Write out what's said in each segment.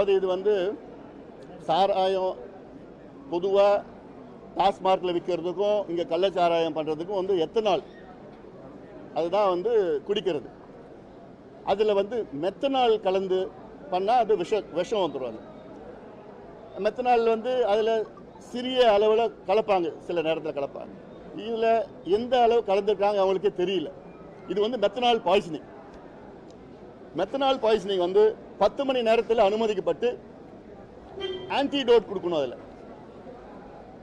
அதாவது இது வந்து சாராயம் பொதுவாக டாஸ்மார்க்கில் விற்கிறதுக்கும் இங்கே கள்ளச்சாராயம் பண்ணுறதுக்கும் வந்து எத்தனால். அதுதான் வந்து குடிக்கிறது. அதில் வந்து மெத்தனால் கலந்து பண்ணால் அது விஷ விஷம் வந்துடும் அது. மெத்தனால் வந்து அதில் சிறிய அளவில் கலப்பாங்க சில நேரத்தில் கலப்பாங்க. இதில் எந்த அளவு கலந்துருக்காங்க அவங்களுக்கே தெரியல. இது வந்து மெத்தனால் பாய்சனிங். மெத்தனால் பாய்சனிங் வந்து பத்து மணி நேரத்தில் அனுமதிக்கப்பட்டு ஆன்டிடோட் கொடுக்கணும் அதில்.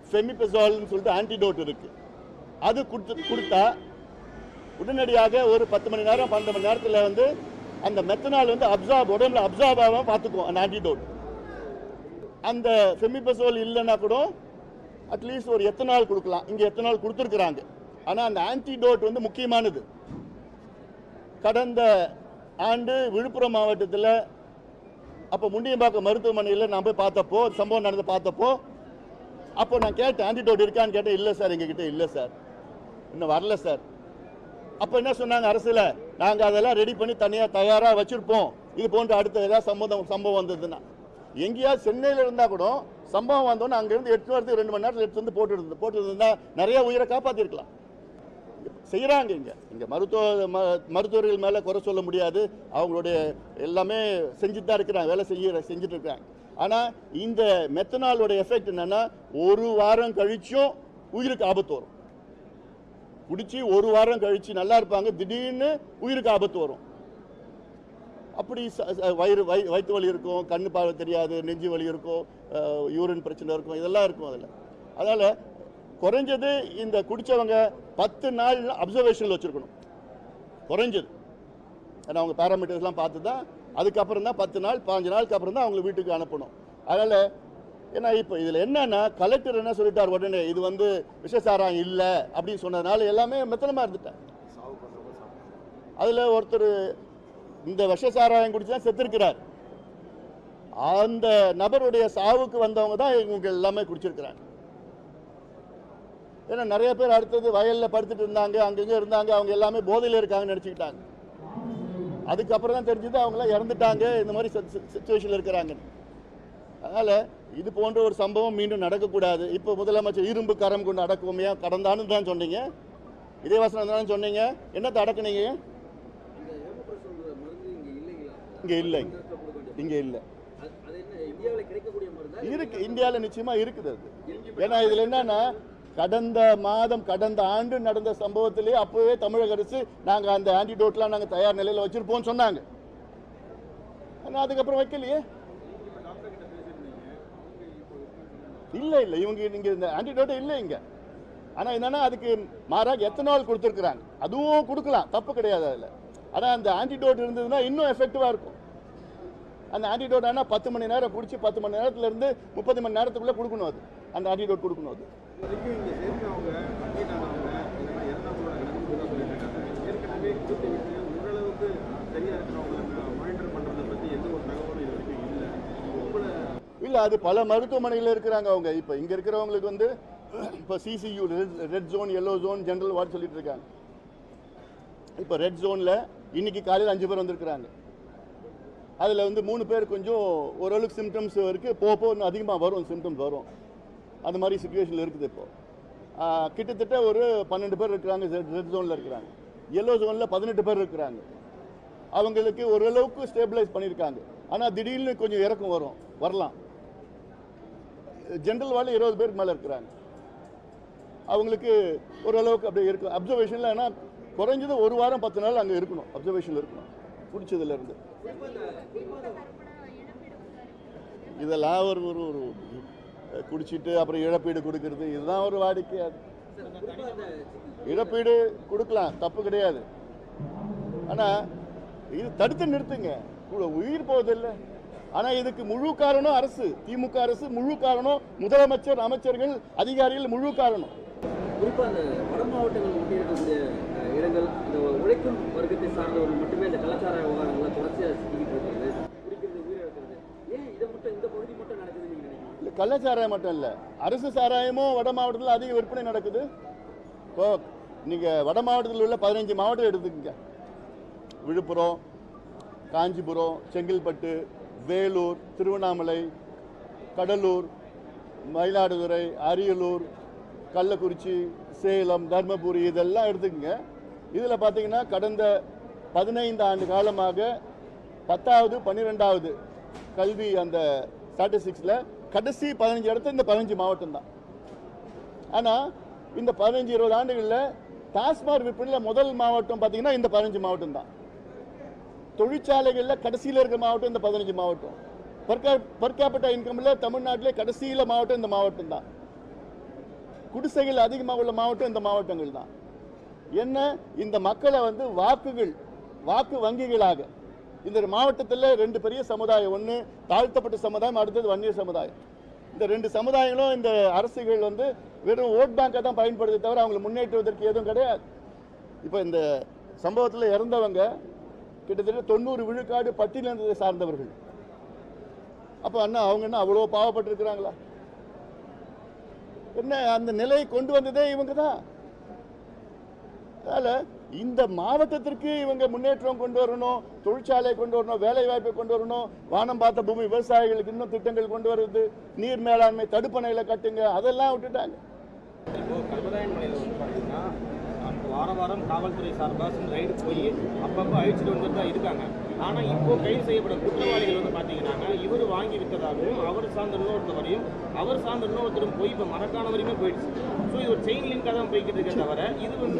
ஃபெமிபெசால்னு சொல்லிட்டு ஆன்டிடோட் இருக்கு. அது கொடுத்து கொடுத்தா உடனடியாக ஒரு பத்து மணி நேரம் பன்னெண்டு மணி நேரத்தில் வந்து அந்த மெத்தனால் வந்து அப்சார்ப் உடம்புல அப்சார்ப் ஆகாமல் பார்த்துக்கும் அந்த ஆன்டிடோட் அந்த ஃபெமிபெசோல் இல்லைன்னா கூட அட்லீஸ்ட் ஒரு எத்தனால் கொடுக்கலாம். இங்கே எத்தனால் கொடுத்துருக்குறாங்க. ஆனால் அந்த ஆன்டிடோட் வந்து முக்கியமானது. கடந்த ஆண்டு விழுப்புரம் மாவட்டத்தில் அப்போ முண்டியம்பாக்கம் மருத்துவமனையில் நான் போய் பார்த்தப்போ சம்பவம் நடந்து பார்த்தப்போ அப்போ நான் கேட்டேன் ஆன்டிடோட் இருக்கான்னு கேட்டேன். இல்லை சார் எங்ககிட்ட இல்லை சார். இன்னும் வரல சார். அப்போ என்ன சொன்னாங்க அரசில் நாங்கள் அதெல்லாம் ரெடி பண்ணி தனியாக தயாராக வச்சுருப்போம். இது போன்ற அடுத்த ஏதாவது சம்பவம் சம்பவம் வந்ததுன்னா. எங்கேயாவது சென்னையில் இருந்தால் கூட சம்பவம் வந்தோன்னே அங்கேருந்து எட்டு வரதுக்கு ரெண்டு மணி நேரத்தில் எடுத்து வந்து போட்டு இருந்து போட்டு இருந்தா நிறைய உயிரை காப்பாற்றிருக்கலாம் செய்கிறாங்க இங்கே. இங்கே மருத்துவ ம மருத்துவர்கள் மேலே குறை சொல்ல முடியாது. அவங்களுடைய எல்லாமே செஞ்சுட்டு தான் இருக்கிறாங்க வேலை செய்ய செஞ்சுட்டு இருக்கிறாங்க ஆனால் இந்த மெத்தனாலோட எஃபெக்ட் என்னன்னா ஒரு வாரம் கழிச்சும் உயிருக்கு ஆபத்து வரும். குடிச்சு ஒரு வாரம் கழிச்சு நல்லா இருப்பாங்க திடீர்னு உயிருக்கு ஆபத்து வரும். அப்படி ச- வயிறு வய வயிற்று வலி இருக்கும் கண்ணு பார்வை தெரியாது நெஞ்சு வலி இருக்கும் யூரின் பிரச்சனை இருக்கும் இதெல்லாம் இருக்கும் அதில். அதனால் குறைஞ்சது இந்த குடித்தவங்க பத்து நாள் அப்சர்வேஷனில் வச்சுருக்கணும். குறைஞ்சது. ஏன்னா அவங்க பேராமீட்டர்ஸ்லாம் பார்த்து தான் அதுக்கப்புறம் தான் பத்து நாள் பாஞ்சு நாளுக்கு அப்புறம் தான் அவங்களை வீட்டுக்கு அனுப்பணும். அதனால் ஏன்னா இப்போ இதில் என்னன்னா கலெக்டர் என்ன சொல்லிட்டார் உடனே இது வந்து விஷசாரம் இல்லை அப்படின்னு சொன்னதுனால எல்லாமே மெத்தனமாக இருந்துட்டேன். அதில் ஒருத்தர் இந்த விஷசாராயம் குடிச்சு தான் செத்துருக்கிறார். அந்த நபருடைய சாவுக்கு வந்தவங்க தான் இவங்க எல்லாமே குடிச்சிருக்கிறாங்க. ஏன்னா நிறைய பேர் அடுத்தது வயலில் படுத்துட்டு இருந்தாங்க அங்கங்கே இருந்தாங்க அவங்க எல்லாமே போதையில் இருக்காங்கன்னு நினச்சிக்கிட்டாங்க. அதுக்கப்புறம் தான் தெரிஞ்சது அவங்களாம் இறந்துட்டாங்க இந்த மாதிரி சுச்சுவேஷனில் இருக்கிறாங்க. அதனால் இது போன்ற ஒரு சம்பவம் மீண்டும் நடக்கக்கூடாது. இப்போ முதலமைச்சர் இரும்பு கரம் கொண்டு அடக்குவோமையா? கடந்தான்னு தான் சொன்னீங்க. இதே வசனம் தான் சொன்னீங்க. என்னத்தை அடக்குனீங்க? இங்க இல்லை. இங்கே இல்லை. இருக்கு. இந்தியாவில் நிச்சயமா இருக்குது அது. ஏன்னா இதுல என்னன்னா கடந்த மாதம் கடந்த ஆண்டு நடந்த சம்பவத்திலே அப்போவே தமிழக அரசு நாங்கள் அந்த ஆன்டிடோட்லாம் நாங்கள் தயார் நிலையில் வச்சுருப்போம்னு சொன்னாங்க. ஆனால் அதுக்கப்புறம் வைக்கலையே? இல்லை இல்லை இவங்க இங்கே இந்த ஆன்டிடோட்டே இல்லை இங்கே. ஆனால் என்னென்னா அதுக்கு மாறாக எத்தனால் கொடுத்துருக்குறாங்க. அதுவும் கொடுக்கலாம் தப்பு கிடையாது அதில். ஆனால் அந்த ஆன்டிடோட் இருந்ததுன்னா இன்னும் எஃபெக்டிவாக இருக்கும். அந்த ஆன்டிடோட் ஆனால் பத்து மணி நேரம் குடிச்சு பத்து மணி நேரத்துலேருந்து முப்பது மணி நேரத்துக்குள்ளே கொடுக்கணும் அது. அந்த ஆன்டிடோட் கொடுக்கணும் அது. இல்லை. அது பல மருத்துவமனையில் இருக்கிறாங்க அவங்க. இப்போ இங்கே இருக்கிறவங்களுக்கு வந்து இப்போ CCU red zone yellow zone general ward சொல்லிட்டு இருக்காங்க. இப்போ ரெட் ஜோனில் இன்னைக்கு காலையில் அஞ்சு பேர் வந்திருக்கிறாங்க. அதில் வந்து மூணு பேர் கொஞ்சம் ஓரளவுக்கு சிம்டம்ஸ் இருக்குது போக போக இன்னும் அதிகமாக வரும் சிம்டம்ஸ் வரும். அந்த மாதிரி சுச்சுவேஷனில் இருக்குது இப்போ. ஆஹ், கிட்டத்தட்ட ஒரு பன்னெண்டு பேர் இருக்கிறாங்க ரெட் ஜோனில் இருக்கிறாங்க. எல்லோ ஜோனில் பதினெட்டு பேர் இருக்கிறாங்க. அவங்களுக்கு ஓரளவுக்கு ஸ்டேபிளைஸ் பண்ணியிருக்காங்க. ஆனால் திடீர்னு கொஞ்சம் இறக்கம் வரும் வரலாம். ஜென்ரல் வார்டில் இருபது பேருக்கு மேலே இருக்கிறாங்க. அவங்களுக்கு ஓரளவுக்கு அப்படியே இருக்கும் அப்சர்வேஷனில் ஆனால் குறைஞ்சது ஒரு வாரம் பத்து நாள் அங்கே இருக்கணும். அப்சர்வேஷனில் இருக்கணும். பிடிச்சதுலேருந்து இதெல்லாம் ஒரு ஒரு ஒரு குடிச்சிட்டு அப்புறம் இழப்பீடு கொடுக்கறது. இதுதான் ஒரு வாடிக்கை அது குறிப்பா அந்த இழப்பீடு கொடுக்கலாம் தப்பு கிடையாது. ஆனால் இது தடுத்து நிறுத்துங்க. உயிர் போவதில்லை. ஆனால் இதுக்கு முழு காரணம் அரசு. திமுக அரசு முழு காரணம். முதலமைச்சர் அமைச்சர்கள் அதிகாரிகள் முழு காரணம். குறிப்பா அந்த வட மாவட்டங்கள் ஒட்டி இருக்கக்கூடிய இடங்கள் இந்த உழைக்கும் வர்க்கத்தை சார்ந்தவர்கள் மட்டுமே இந்த கலாச்சார விவகாரங்கள்ல தொடர்ச்சியா சிக்கிட்டு இருக்கிறது குடிக்கிறது உயிரிழக்கிறது ஏன் இதை மட்டும் இந்த பகுதி மட்டும் நடக்குதுன்னு நீங்க நினைக்கிறீங்க இல்லை கள்ளச்சாராயம் மட்டும் இல்லை அரசு சாராயமும் வட மாவட்டத்தில் அதிக விற்பனை நடக்குது. இப்போ நீங்கள் வட மாவட்டத்தில் உள்ள பதினஞ்சு மாவட்டம் எடுத்துக்கங்க. விழுப்புரம் காஞ்சிபுரம் செங்கல்பட்டு வேலூர் திருவண்ணாமலை கடலூர் மயிலாடுதுறை அரியலூர் கள்ளக்குறிச்சி சேலம் தர்மபுரி இதெல்லாம் எடுத்துக்கங்க. இதில் பார்த்தீங்கன்னா கடந்த பதினைந்து ஆண்டு காலமாக பத்தாவது பன்னிரெண்டாவது கல்வி அந்த ஸ்டாட்டிஸ்டிக்ஸில் கடைசி பதினஞ்சு இடத்துல இந்த பதினஞ்சு மாவட்டம் தான் ஆனால் இந்த பதினஞ்சு இருபது ஆண்டுகளில் டாஸ்மாக் விற்பனையில் முதல் மாவட்டம் பார்த்தீங்கன்னா இந்த பதினஞ்சு மாவட்டம் தான் தொழிற்சாலைகளில் கடைசியில் இருக்கிற மாவட்டம் இந்த பதினஞ்சு மாவட்டம். பர் இன்கமில் தமிழ்நாட்டிலே கடைசியில் மாவட்டம் இந்த மாவட்டம் தான் குடிசைகள் அதிகமாக உள்ள மாவட்டம் இந்த மாவட்டங்கள் தான் என்ன? இந்த மக்களை வந்து வாக்குகள் வாக்கு வங்கிகளாக இந்த மாவட்டத்தில் ரெண்டு பெரிய சமுதாயம். ஒன்று தாழ்த்தப்பட்ட சமுதாயம் அடுத்தது வன்னியர் சமுதாயம். இந்த ரெண்டு சமுதாயங்களும் இந்த அரசுகள் வந்து வெறும் ஓட் பேங்கை தான் பயன்படுத்தி தவிர அவங்களை முன்னேற்றுவதற்கு எதுவும் கிடையாது. இப்போ இந்த சம்பவத்தில் இறந்தவங்க கிட்டத்தட்ட தொண்ணூறு விழுக்காடு பட்டியலினத்தை சார்ந்தவர்கள். அப்போ அண்ணா அவங்க என்ன அவ்வளோ பாவப்பட்டிருக்கிறாங்களா? என்ன அந்த நிலையை கொண்டு வந்ததே இவங்க தான். அதில் இந்த மாவட்டத்திற்கு இவங்க முன்னேற்றம் கொண்டு வரணும் தொழிற்சாலை கொண்டு வரணும் வேலை வாய்ப்பை கொண்டு வரணும். வானம் பார்த்த பூமி விவசாயிகளுக்கு இன்னும் திட்டங்கள் கொண்டு வருது. நீர் மேலாண்மை தடுப்பணைகளை கட்டுங்க. அதெல்லாம் விட்டுட்டாங்க. இப்போ மலையில் பார்த்தீங்கன்னா வார வாரம் காவல்துறை சார்பாக ரைடு போய் அப்பப்போ அழிச்சிட்டு வந்துட்டு தான் இருக்காங்க. ஆனால் இப்போ கைது செய்யப்படும் குற்றவாளிகள் வந்து பார்த்தீங்கன்னா இவர் வாங்கி விற்றதாகவும் அவர் சார்ந்த இன்னொருத்தவரையும் அவர் சார்ந்த இன்னொருத்தரும் போய் இப்போ மரக்கான வரையுமே போயிடுச்சு. ஸோ இது ஒரு செயின் லிங்காக தான் போய்கிட்டு இருக்கே தவிர இது வந்து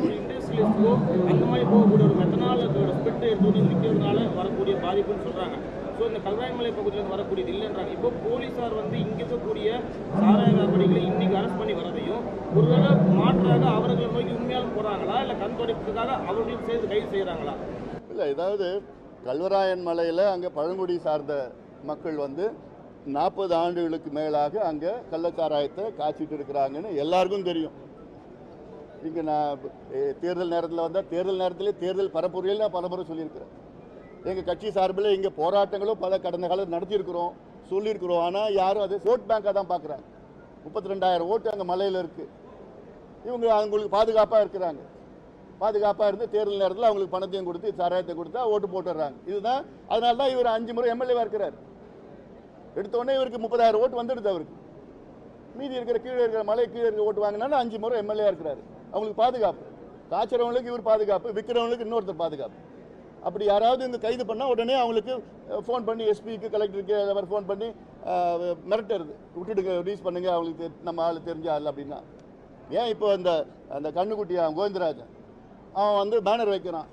ஒரு அந்த மாதிரி போகக்கூடிய ஒரு மெத்தனால் அதோட எடுத்து எடுத்துகிட்டு நிற்கிறதுனால வரக்கூடிய பாதிப்புன்னு சொல்கிறாங்க ஸோ இந்த கல்வாய்மலை பகுதியில் வரக்கூடியது இல்லைன்றாங்க. இப்போ போலீஸார் வந்து இங்கே இருக்கக்கூடிய சாராய வியாபாரிகளை இன்னைக்கு அரெஸ்ட் பண்ணி வரதையும் ஒருவேளை மாற்றாக அவர்களை நோக்கி உண்மையாலும் போகிறாங்களா இல்லை கண் துடைப்புக்காக அவர்களையும் சேர்த்து கைது செய்கிறாங்களா இல்லை ஏதாவது கல்வராயன் மலையில் அங்கே பழங்குடி சார்ந்த மக்கள் வந்து நாற்பது ஆண்டுகளுக்கு மேலாக அங்கே கள்ளச்சாராயத்தை காய்ச்சிட்டு இருக்கிறாங்கன்னு எல்லாருக்கும் தெரியும். இங்கே நான் தேர்தல் நேரத்தில் வந்தால் தேர்தல் நேரத்திலே தேர்தல் பரப்புரையில் நான் பலமுறை சொல்லியிருக்கிறேன். எங்கள் கட்சி சார்பில் இங்கே போராட்டங்களும் பல கடந்த காலத்தில் நடத்தியிருக்கிறோம் சொல்லியிருக்கிறோம். ஆனால் யாரும் அது ஓட் பேங்காக தான் பார்க்குறாங்க முப்பத்தி ரெண்டாயிரம் ஓட்டு அங்கே மலையில் இருக்குது இவங்க அவங்களுக்கு பாதுகாப்பாக இருக்கிறாங்க. பாதுகாப்பாக இருந்து தேர்தல் நேரத்தில் அவங்களுக்கு பணத்தையும் கொடுத்து சாராயத்தை கொடுத்தா ஓட்டு போட்டுடுறாங்க இதுதான் அதனால தான் இவர் அஞ்சு முறை எம்எல்ஏவாக இருக்கிறார். எடுத்தோடனே இவருக்கு முப்பதாயிரம் ஓட்டு வந்துடுது அவருக்கு. மீதி இருக்கிற கீழே இருக்கிற மலை கீழே இருக்கிற ஓட்டு வாங்கினாலும் அஞ்சு முறை எம்எல்ஏ இருக்கிறாரு. அவங்களுக்கு பாதுகாப்பு. காய்ச்சறவங்களுக்கு இவர் பாதுகாப்பு விற்கிறவங்களுக்கு இன்னொருத்தர் பாதுகாப்பு. அப்படி யாராவது இங்கே கைது பண்ணால் உடனே அவங்களுக்கு ஃபோன் பண்ணி எஸ்பிக்கு கலெக்டருக்கு அவர் ஃபோன் பண்ணி மிரட்டுறது. விட்டுடுங்க ரிலீஸ் பண்ணுங்க அவங்களுக்கு தெ- நம்ம ஆள் தெரிஞ்ச ஆள் அப்படின்னா. ஏன் இப்போ அந்த அந்த கண்ணுக்குட்டியா கோவிந்தராஜன்? அவன் வந்து பேனர் வைக்கிறான்.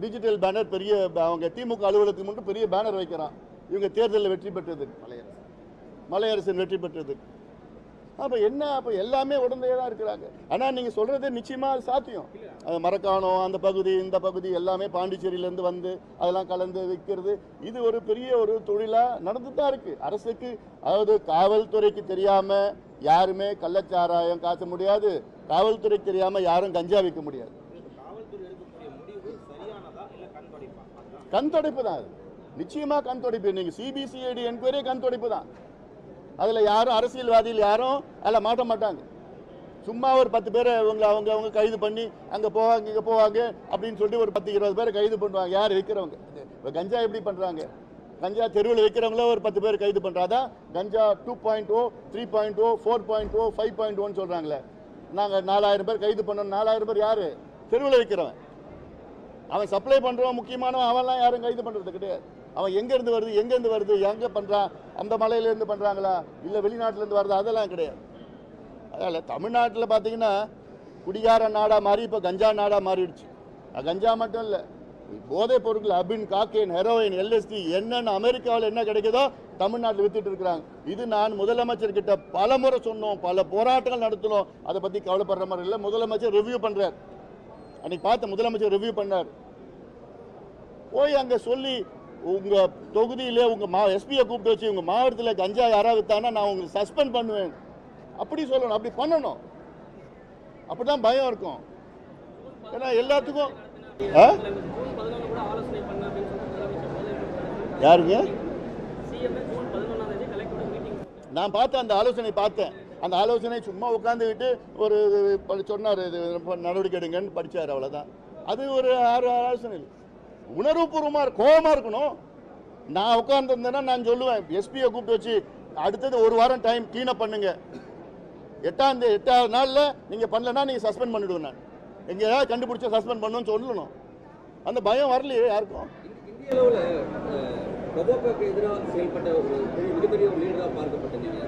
டிஜிட்டல் பேனர் பெரிய அவங்க திமுக அலுவலகத்துக்கு மட்டும் பெரிய பேனர் வைக்கிறான். இவங்க தேர்தலில் வெற்றி பெற்றது. மலையரசன் வெற்றி பெற்றது. அப்போ என்ன? அப்போ எல்லாமே உடனே தான் இருக்கிறாங்க. ஆனால் நீங்கள் சொல்கிறது நிச்சயமாக அது சாத்தியம். அது மரக்காணம் அந்த பகுதி இந்த பகுதி எல்லாமே பாண்டிச்சேரியிலேருந்து வந்து அதெல்லாம் கலந்து விற்கிறது. இது ஒரு பெரிய ஒரு தொழிலாக நடந்து தான் இருக்குது அரசுக்கு அதாவது காவல்துறைக்கு தெரியாமல் யாருமே கள்ளச்சாராயம் காய்ச்ச முடியாது. காவல்துறைக்கு தெரியாமல் யாரும் கஞ்சா விற்க முடியாது. கண் கண் துடைப்பு தான் அது நிச்சயமாக கண் துடைப்பு நீங்கள் சிபிசிஐடி என்கொயரி கண் துடைப்பு தான். அதில் யாரும் அரசியல்வாதிகள் யாரும் அதில் மாட்ட மாட்டாங்க. சும்மா ஒரு பத்து பேரை அவங்க அவங்க அவங்க கைது பண்ணி அங்கே போவாங்க இங்கே போவாங்க அப்படின்னு சொல்லிட்டு ஒரு பத்து இருபது பேரை கைது பண்ணுவாங்க யார் விற்கிறவங்க இப்போ கஞ்சா எப்படி பண்ணுறாங்க கஞ்சா தெருவில் விற்கிறவங்கள ஒரு பத்து பேர் கைது பண்ணுறாதான் ganja two point O three point O four point O five point ஓன்னு சொல்கிறாங்களே நாங்கள் நாலாயிரம் பேர் கைது பண்ணோம். நாலாயிரம் பேர் யார்? தெருவில் விற்கிறவன் அவன் சப்ளை பண்ணுறவன் முக்கியமானவன் அவன்லாம் யாரும் கைது பண்ணுறது கிடையாது. அவன் எங்கேருந்து வருது எங்கேருந்து வருது எங்கே பண்ணுறான் அந்த மலையிலேருந்து பண்ணுறாங்களா இல்லை வெளிநாட்டிலேருந்து வருதா? அதெல்லாம் கிடையாது. அதனால் தமிழ்நாட்டில் பார்த்தீங்கன்னா குடிகார நாடாக மாறி இப்போ கஞ்சா நாடாக மாறிடுச்சு. கஞ்சா மட்டும் இல்லை. போதைப் பொருட்கள் அபின் காக்கேன் ஹெரோயின் எல்எஸ்டி என்னென்ன அமெரிக்காவில் என்ன கிடைக்குதோ தமிழ்நாட்டில் வித்துட்டு இருக்கிறாங்க. இது நான் முதலமைச்சர் கிட்ட பல முறை சொன்னோம் பல போராட்டங்கள் நடத்தினோம். அதை பற்றி கவலைப்படுற மாதிரி இல்லை. முதலமைச்சர் ரிவ்யூ பண்ணுறார் அன்னைக்கு பார்த்த முதலமைச்சர் ரிவ்யூ பண்ணார். போய் அங்கே சொல்லி உங்கள் தொகுதியிலே உங்கள் மா எஸ்பியை கூப்பிட்டு வச்சு உங்கள் மாவட்டத்தில் கஞ்சா யாராவது வித்தானா நான் உங்களுக்கு சஸ்பெண்ட் பண்ணுவேன். அப்படி சொல்லணும் அப்படி பண்ணணும். அப்படிதான் பயம் இருக்கும். ஏன்னா எல்லாத்துக்கும் ஆ? யாருங்க நான் பார்த்தேன் அந்த ஆலோசனை பார்த்தேன். அந்த ஆலோசனை சும்மா உட்காந்துக்கிட்டு ஒரு ப- சொன்னார். இது ரொம்ப நடவடிக்கை எடுங்கன்னு படித்தார் அவ்வளோதான் அது ஒரு ஆறு ஆலோசனை இல்லை. உணர்வுபூர்வமாக கோபமாக இருக்கணும். நான் உட்காந்துருந்தேன்னா நான் சொல்லுவேன் எஸ்பியை கூப்பிட்டு வச்சு அடுத்தது ஒரு வாரம் டைம் க்ளீனப் பண்ணுங்க. எட்டாம் தேதி எட்டாவது நாளில் நீங்கள் பண்ணலன்னா நீங்கள் சஸ்பெண்ட் பண்ணிவிடுவேன் நான். எங்கே எங்கேயாவது கண்டுபிடிச்சா சஸ்பெண்ட் பண்ணணும்னு சொல்லணும். அந்த பயம் வரலையே யாருக்கும். இந்தி- இந்திய அளவில் செயல்பட்ட ஒரு பெரிய மிகப்பெரிய ஒரு லீடராக பார்க்கப்பட்டீங்க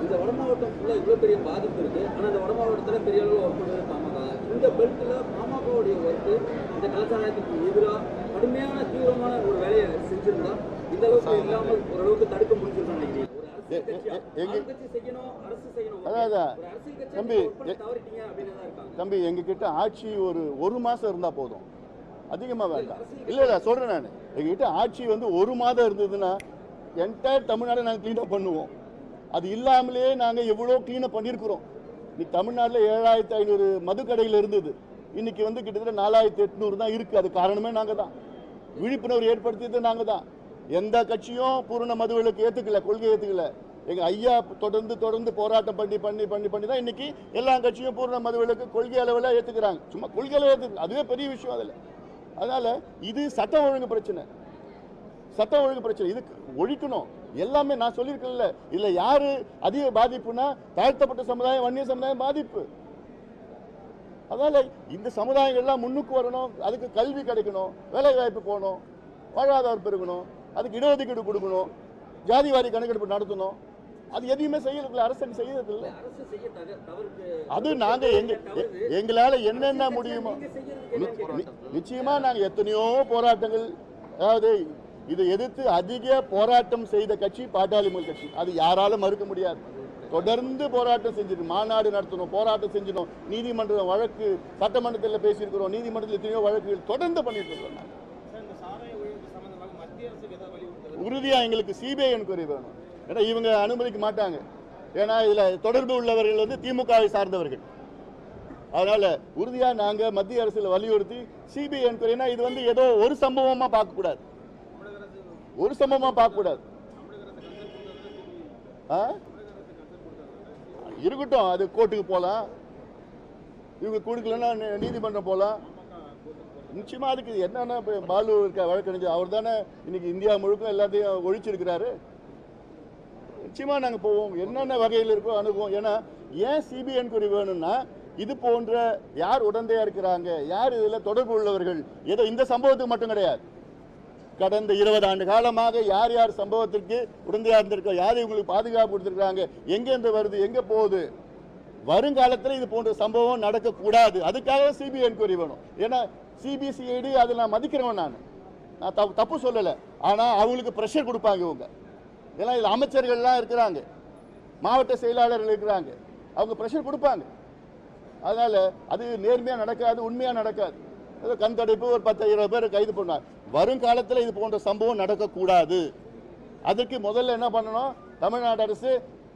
இந்த வட மாவட்டம் ஃபுல்லாக இவ்வளோ பெரிய பாதிப்பு இருக்குது ஆனால் அந்த வட மாவட்டத்தில் பெரிய அளவில் ஒர்க் பண்ணுறது பாமக. இந்த பெல்ட்டில் பாமகவுடைய ஒர்க்கு இந்த கலாச்சாரத்துக்கு எதிராக கடுமையான தீவிரமான ஒரு வேலையை செஞ்சிருந்தா இந்த அளவுக்கு இல்லாமல் ஓரளவுக்கு தடுக்க முடிஞ்சிருக்கும் நினைக்கிறீங்க தம்பி, தம்பி எங்ககிட்ட ஆட்சி ஒரு ஒரு மாதம் இருந்தால் போதும். அதிகமாக வேண்டாம். இல்லை இல்லை சொல்கிறேன் நான். எங்ககிட்ட ஆட்சி வந்து ஒரு மாதம் இருந்ததுன்னா என்டையர் தமிழ்நாடு நாங்கள் க்ளீனப் பண்ணுவோம். அது இல்லாமலே நாங்கள் எவ்வளோ க்ளீனப் பண்ணியிருக்கிறோம். இன்னைக்கு தமிழ்நாட்டில் ஏழாயிரத்தி ஐநூறு மதுக்கடைகள் இருந்தது. இன்னைக்கு வந்து கிட்டத்தட்ட நாலாயிரத்தி எட்நூறு தான் இருக்குது அது காரணமே நாங்கள் தான் விழிப்புணர்வு ஏற்படுத்தியது நாங்கள் தான் எந்த கட்சியும் பூரண மதுவிலக்கு ஏற்றுக்கல கொள்கை ஏற்றுக்கல எங்கள் ஐயா தொடர்ந்து தொடர்ந்து போராட்டம் பண்ணி பண்ணி பண்ணி பண்ணி தான் இன்றைக்கி எல்லா கட்சியும் பூரண மதுவிலக்கு கொள்கை அளவில் ஏற்றுக்கிறாங்க சும்மா கொள்கை அளவில் ஏற்றுக்கு அதுவே பெரிய விஷயம் அதில். அதனால் இது சட்டம் ஒழுங்கு பிரச்சனை. சட்டம் ஒழுங்கு பிரச்சனை. இது ஒழிக்கணும். எல்லாமே நான் சொல்லியிருக்கேன்ல. இல்லை யார் அதிக பாதிப்புனா தாழ்த்தப்பட்ட சமுதாயம் வன்னிய சமுதாயம் பாதிப்பு. அதனால இந்த சமுதாயங்கள்லாம் முன்னுக்கு வரணும் அதுக்கு கல்வி கிடைக்கணும் வேலை வாய்ப்பு போகணும் வாழ்வாதாரம் பெருகணும் அதுக்கு இடஒதுக்கீடு கொடுக்கணும் ஜாதிவாரி கணக்கெடுப்பு நடத்தணும். அது எதையுமே செய்யறதில்ல. அரசு செய்யறதில்ல தவறுக்கு அது நாங்க எங்க எங்களால என்னென்ன முடியுமோ? நிச்சயமா நாங்க எத்தனையோ போராட்டங்கள் அதாவது இதை எதிர்த்து அதிக போராட்டம் செய்த கட்சி பாட்டாளி மக்கள் கட்சி. அது யாராலும் மறுக்க முடியாது. தொடர்ந்து போராட்டம் செஞ்சிட்டு மாநாடு நடத்தணும் போராட்டம் செஞ்சிடும் நீதிமன்றம் வழக்கு சட்டமன்றத்தில் பேசியிருக்கிறோம். நீதிமன்றத்தில் எத்தனையோ வழக்குகள் தொடர்ந்து பண்ணிட்டு இருக்கோம் நாங்க. சார் இந்த சாராய ஒழிப்பு சம்பந்தமாக மத்திய அரசுக்கு ஏதாவது வலியுறுத்தல்? உறுதியா எங்களுக்கு சிபிஐ என்கொயரி வேணும். ஏன்னா இவங்க அனுமதிக்க மாட்டாங்க. ஏன்னா இதுல தொடர்பு உள்ளவர்கள் வந்து திமுகவை சார்ந்தவர்கள். அதனால உறுதியா நாங்க மத்திய அரசுல வலியுறுத்தி சிபிஐ என்கொயரினா இது வந்து ஏதோ ஒரு சம்பவமா பார்க்க கூடாது ஒரு சம்பவமா பார்க்க கூடாது ஆ? இருக்கட்டும் அது கோர்ட்டுக்கு போகலாம் இவங்க கொடுக்கலன்னா நீதிமன்றம் போகலாம் நிச்சயமாக அதுக்கு என்னென்ன பாலு இருக்க வழக்கறிஞர் அவர் தானே இன்னைக்கு இந்தியா முழுக்க எல்லாத்தையும் ஒழிச்சிருக்கிறாரு. நிச்சயமாக நாங்கள் போவோம். என்னென்ன வகையில் இருக்கோ அணுகுவோம். ஏன்னா ஏன் சிபிஐ என்கொயரி வேணும்னா இது போன்ற யார் உடந்தையாக இருக்கிறாங்க யார் இதில் தொடர்பு உள்ளவர்கள் ஏதோ இந்த சம்பவத்துக்கு மட்டும் கிடையாது. கடந்த இருபது ஆண்டு காலமாக யார் யார் சம்பவத்திற்கு உடந்தையாக இருந்திருக்கோம் யார் இவங்களுக்கு பாதுகாப்பு கொடுத்துருக்காங்க எங்கேருந்து வருது எங்கே போகுது? வருங்காலத்தில் இது போன்ற சம்பவம் நடக்கக்கூடாது. அதுக்காக சிபிஐ என்கொயரி வேணும். ஏன்னா சிபிசிஐடி அதை நான் மதிக்கிறவன் நான். நான் தப்பு தப்பு சொல்லலை. ஆனால் அவங்களுக்கு ப்ரெஷர் கொடுப்பாங்க இவங்க. ஏன்னா இதில் அமைச்சர்கள்லாம் இருக்கிறாங்க. மாவட்ட செயலாளர்கள் இருக்கிறாங்க. அவங்க ப்ரெஷர் கொடுப்பாங்க. அதனால் அது நேர்மையாக நடக்காது உண்மையாக நடக்காது. கண் தடைப்பு ஒரு பத்து இருபது பேர் கைது பண்ணார் வருங்காலத்தில் இது போன்ற சம்பவம் நடக்கக்கூடாது. அதுக்கு முதல்ல என்ன பண்ணணும்? தமிழ்நாடு அரசு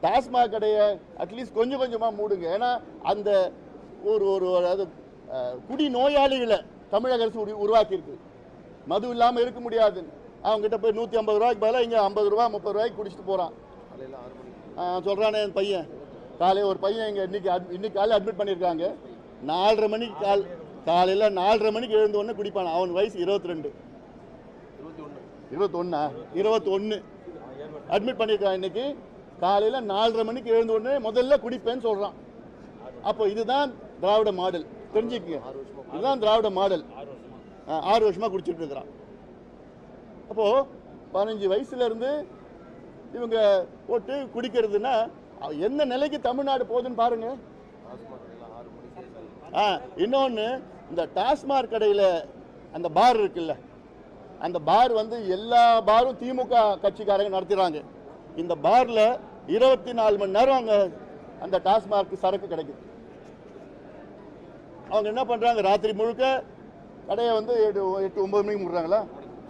டாஸ்மாக் கடையை அட்லீஸ்ட் கொஞ்சம் கொஞ்சமாக மூடுங்க. ஏன்னா அந்த ஒரு ஒரு அதாவது குடி நோயாளிகளை தமிழக அரசு உரு உருவாக்கியிருக்கு. மது இல்லாமல் இருக்க முடியாது. அவங்ககிட்ட போய் நூற்றி ஐம்பது ரூபாய்க்கு பதிலாக இங்கே ஐம்பது ரூபா முப்பது ரூபாய்க்கு குடிச்சிட்டு போகிறான் சொல்கிறானே என் பையன். காலையில் ஒரு பையன் இங்கே இன்னைக்கு இன்னைக்கு காலையில் அட்மிட் பண்ணியிருக்காங்க. நாலரை மணிக்கு கால் காலையில் நாலரை மணிக்கு எழுந்த உடனே குடிப்பான்? அவன் வயசு இருபத்தி ரெண்டு இருபத்தொன்னா. இருபத்தொன்று அட்மிட் பண்ணியிருக்கான் இன்னைக்கு. காலையில் நாலரை மணிக்கு எழுந்த உடனே முதல்ல குடிப்பேன்னு சொல்கிறான் அப்போ இதுதான் திராவிட மாடல். தெரிஞ்சுக்கங்க. இதுதான் திராவிட மாடல். ஆறு வருஷமாக குடிச்சிட்டு இருக்கிறான். அப்போது பதினஞ்சு வயசுல இருந்து இவங்க போட்டு குடிக்கிறதுனா எந்த நிலைக்கு தமிழ்நாடு போகுதுன்னு பாருங்க. ஆ இன்னொன்று இந்த டாஸ்மாக் கடையில் அந்த பார் இருக்குல்ல அந்த பார் வந்து எல்லா பாரும் திமுக கட்சிக்காரங்க நடத்துகிறாங்க இந்த பாரில் இருபத்தி நாலு மணி நேரம் அங்கே அந்த டாஸ்மாக் சரக்கு கிடைக்குது. அவங்க என்ன பண்ணுறாங்க ராத்திரி முழுக்க கடையை வந்து எட்டு எட்டு ஒம்பது மணிக்கு மூடுறாங்களா?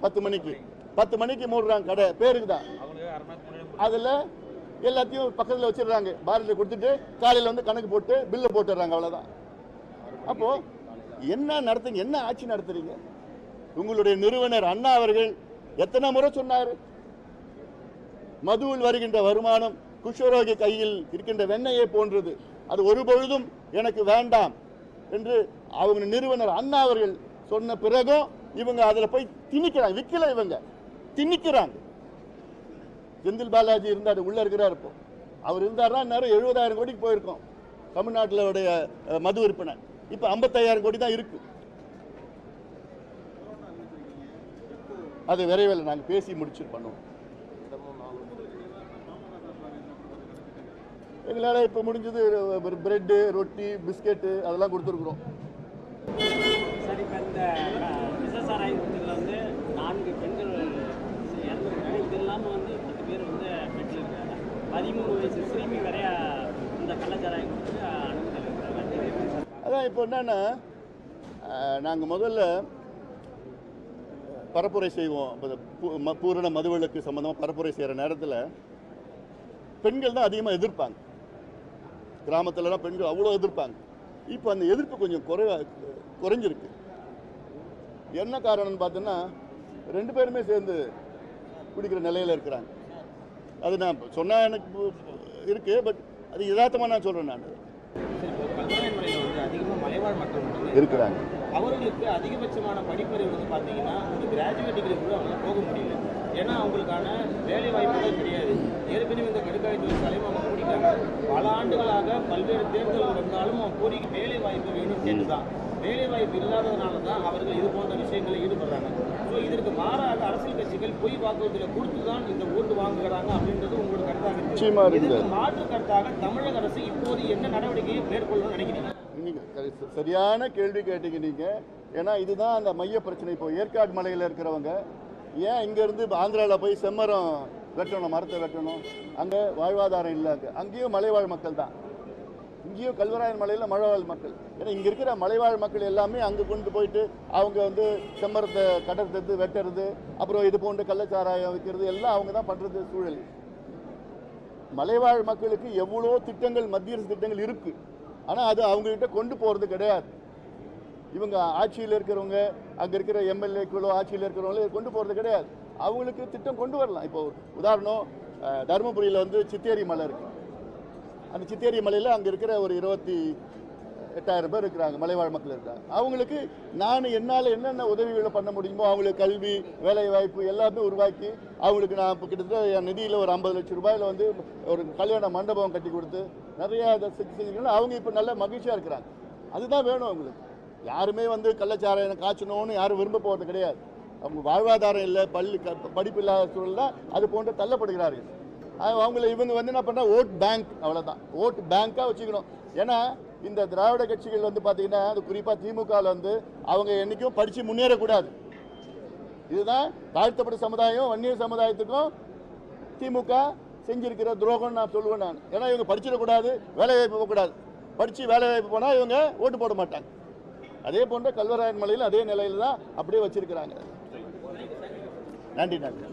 பத்து மணிக்கு. பத்து மணிக்கு மூடுறாங்க கடை. பேருக்கு தான். அதில் எல்லாத்தையும் பக்கத்தில் வச்சிடுறாங்க. பாரில் கொடுத்துட்டு காலையில் வந்து கணக்கு போட்டு பில்லை போட்டுடுறாங்க அவ்வளோதான் அப்போது என்ன நடத்துங்க என்ன ஆட்சி நடத்துறீங்க? உங்களுடைய நிறுவனர் அண்ணா அவர்கள் எத்தனை முறை சொன்னார்? மதுவில் வருகின்ற வருமானம் குஷரோகி கையில் இருக்கின்ற வெண்ணையை போன்றது. அது ஒரு பொழுதும் எனக்கு வேண்டாம் என்று அவங்க நிறுவனர் அண்ணா அவர்கள் சொன்ன பிறகும் இவங்க அதில் போய் திணிக்கிறாங்க விற்கல இவங்க. திணிக்கிறாங்க. செந்தில் பாலாஜி இருந்தார் உள்ள இருக்கிறார் இப்போ. அவர் இருந்தாருன்னா நேரம் எழுபதாயிரம் கோடிக்கு போயிருக்கோம். தமிழ்நாட்டிலுடைய மது விற்பனை. இப்போ ஐம்பத்தாயிரம் கோடி தான் இருக்குது அது விரைவில் நாங்கள் பேசி முடிச்சு பண்ணுவோம். எங்களால் இப்போ முடிஞ்சது பிரெட்டு ரொட்டி பிஸ்கெட்டு அதெல்லாம் கொடுத்துருக்குறோம். சரி இப்போ இந்த விசசாராய விபத்தில் வந்து நான்கு பெண்கள் இறந்துருக்காங்க. இது இல்லாமல் வந்து பத்து பேர் வந்து பெட்டில் இருக்காங்க. பதிமூணு வயசு சிறுமி வரைய இந்த கள்ளச்சாராயம் கொடுத்து அனுமதி அதான் இப்போ என்னென்னா நாங்கள் முதல்ல பரப்புரை செய்வோம். இப்போ பூ- ம- பூரண மதுவிலக்கு சம்மந்தமாக பரப்புரை செய்கிற நேரத்தில் பெண்கள் தான் அதிகமாக எதிர்ப்பாங்க. கிராமத்துலலாம் பெண்கள் அவ்வளோ எதிர்ப்பாங்க. இப்போ அந்த எதிர்ப்பு கொஞ்சம் குறைவா குறைஞ்சிருக்கு. என்ன காரணம்னு பார்த்தோன்னா ரெண்டு பேருமே சேர்ந்து குடிக்கிற நிலையில் இருக்கிறாங்க. அது நான் சொன்னால் எனக்கு இருக்குது பட் அது யதார்த்தமாக நான் சொல்கிறேன் நான் சரி இப்போ கல்வராயன் மலையில் வந்து அதிகமாக மலைவாழ் மக்கள் இருக்கிறாங்க. அவர்களுக்கு அதிகபட்சமான படிப்பறிவு வந்து பார்த்தீங்கன்னா ஒரு கிராஜுவேட் டிகிரி கூட அவங்க போக முடியல. ஏன்னா அவங்களுக்கான வேலை வாய்ப்புகள் கிடையாது. ஏற்கனவே இந்த கடுக்காய் தொழிற்சாலையும் அவங்க மூடிட்டாங்க பல ஆண்டுகளாக பல்வேறு தேர்தல்கள் வந்தாலும் அவங்க கோரிக்கை வேலை வாய்ப்பு வேணும் கேட்டு தான் வேலை வாய்ப்பு இல்லாததுனால தான் அவர்கள் இது போன்ற விஷயங்களில் ஈடுபடுறாங்க. ஸோ இதற்கு மாறாக அரசியல் கட்சிகள் பொய் வாக்குறுதியில் கொடுத்து தான் இந்த ஓட்டு வாங்குகிறாங்க அப்படின்றது உங்களோட கருத்தாக இருக்கு. மாற்று கருத்தாக தமிழக அரசு இப்போது என்ன நடவடிக்கையை மேற்கொள்ளணும்னு நினைக்கிறீங்க? நீங்க சரியான கேள்வி கேட்டீங்க நீங்கள் ஏன்னா இதுதான் அந்த மைய பிரச்சனை. இப்போ ஏற்காடு மலையில் இருக்கிறவங்க ஏன் இங்கேருந்து ஆந்திராவில் போய் செம்மரம் வெட்டணும் மரத்தை வெட்டணும்? அங்கே வாழ்வாதாரம் இல்லை அங்கேயும் மலைவாழ் மக்கள் தான். இங்கேயும் கல்வராயன் மலையில் மலைவாழ் மக்கள். ஏன்னா இங்கே இருக்கிற மலைவாழ் மக்கள் எல்லாமே அங்கே கொண்டு போயிட்டு அவங்க வந்து செம்மரத்தை கடற்றது வெட்டுறது அப்புறம் இது போன்ற கள்ளச்சாராயம் வைக்கிறது எல்லாம் அவங்க தான் பண்ணுறது சூழல். மலைவாழ் மக்களுக்கு எவ்வளோ திட்டங்கள் மத்திய அரசு திட்டங்கள் இருக்கு. ஆனால் அது அவங்ககிட்ட கொண்டு போகிறது கிடையாது. இவங்க ஆட்சியில் இருக்கிறவங்க அங்கே இருக்கிற எம்எல்ஏக்களோ ஆட்சியில் இருக்கிறவங்களோ கொண்டு போகிறது கிடையாது. அவங்களுக்கு திட்டம் கொண்டு வரலாம். இப்போ உதாரணம் தருமபுரியில் வந்து சித்தேரி மலை இருக்குது அந்த சித்தேரி மலையில் அங்கே இருக்கிற ஒரு இருபத்தி எட்டாயிரம் பேர் இருக்கிறாங்க மலைவாழ் மக்கள் இருக்காங்க. அவங்களுக்கு நான் என்னால் என்னென்ன உதவிகளை பண்ண முடியுமோ அவங்களுக்கு கல்வி வேலைவாய்ப்பு எல்லாமே உருவாக்கி அவங்களுக்கு நான் இப்போ கிட்டத்தட்ட என் நிதியில் ஒரு ஐம்பது லட்சம் ரூபாயில் வந்து ஒரு கல்யாண மண்டபம் கட்டி கொடுத்து நிறையா இதை செஞ்சு செஞ்சுக்கணும் அவங்க இப்போ நல்ல மகிழ்ச்சியாக இருக்கிறாங்க. அதுதான் வேணும் அவங்களுக்கு. யாருமே வந்து கள்ளச்சாராயம் காய்ச்சணும்னு யாரும் விரும்ப போகிறது கிடையாது. அவங்க வாழ்வாதாரம் இல்லை பள்ளி க படிப்பு இல்லாத சூழல் தான் அது போன்று தள்ளப்படுகிறார்கள். அவங்கள இவங்க வந்து என்ன பண்ணுறா ஓட் பேங்க் அவ்வளோதான் ஓட் பேங்க்காக வச்சுக்கணும். ஏன்னா இந்த திராவிட கட்சிகள் வந்து பார்த்தீங்கன்னா அது குறிப்பாக திமுகவில் வந்து அவங்க என்றைக்கும் படித்து முன்னேறக்கூடாது. இதுதான் தாழ்த்தப்பட்ட சமுதாயம் வன்னியர் சமுதாயத்துக்கும் திமுக செஞ்சிருக்கிற துரோகம் நான் சொல்லுவேன் நான். ஏன்னா இவங்க படிச்சிடக்கூடாது வேலை வாய்ப்பு போகக்கூடாது. படித்து வேலை வாய்ப்பு போனால் இவங்க ஓட்டு போட மாட்டாங்க. அதே போன்ற கல்வராயன் மலையில் அதே நிலையில் தான் அப்படியே வச்சிருக்கிறாங்க. நன்றி நன்றி.